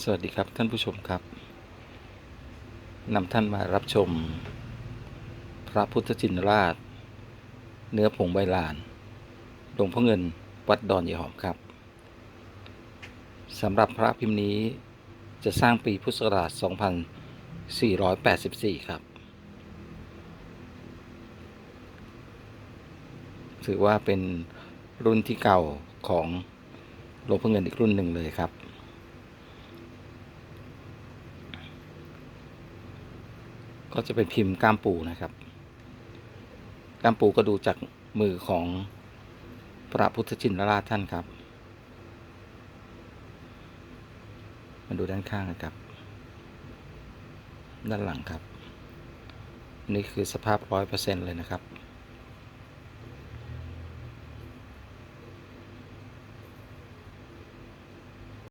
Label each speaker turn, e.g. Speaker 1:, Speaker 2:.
Speaker 1: สวัสดีครับท่านผู้ชมครับนำท่านมารับชม พระพุทธจินราช เนื้อผงใบลานหลวงพ่อเงินวัดดอนยายหอมครับสำหรับพระพิมพ์นี้จะสร้างปีพุทธศักราช 2484 ครับ ถือว่าเป็นรุ่นที่เก่าของหลวงพ่อเงินอีกรุ่นหนึ่งเลยครับ ก็จะเป็นพิมพ์ก้ามปูนะครับ ก้ามปูก็ดูจากมือของพระพุทธชินราชท่านครับ มาดูด้านข้างนะครับ ด้านหลังครับ นี่คือสภาพร้อยเปอร์เซ็นเลยนะครับ